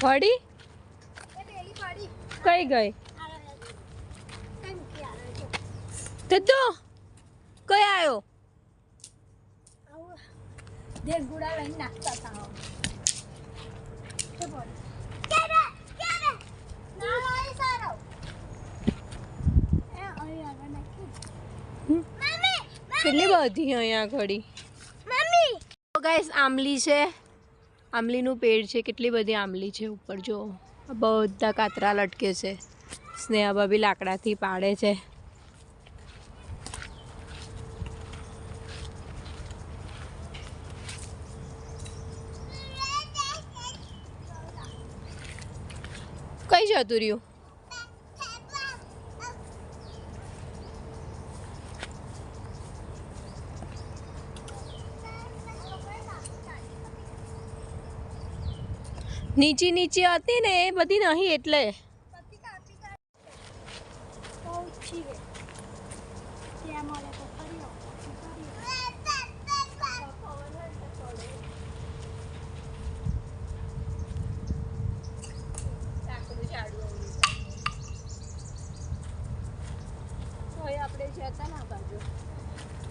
પડી કઈ ગઈ? તો કઈ આવ્યો દેશ ગુડા લઈને નાખતા હતા. કેટલી બધી અહીંયા ઘડી મમ્મી! તો ગાઈસ આંબલી છે. આંબલીનું પેડ છે. કેટલી બધી આંબલી છે ઉપર જો. બધા કાતરા લટકે છે. સ્નેહા ભાભી લાકડાથી પાડે છે. કઈ જતું રહ્યું? નીચી નીચી હતી ને એ બધી નહીં એટલે પતિ કાપી કાઢ બહુ છી રે ત્યાં મળે તો ફરી આવો.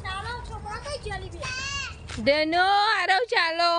ચાલો છોકરા કઈ ચાલી બે ધનો આરવ ચાલો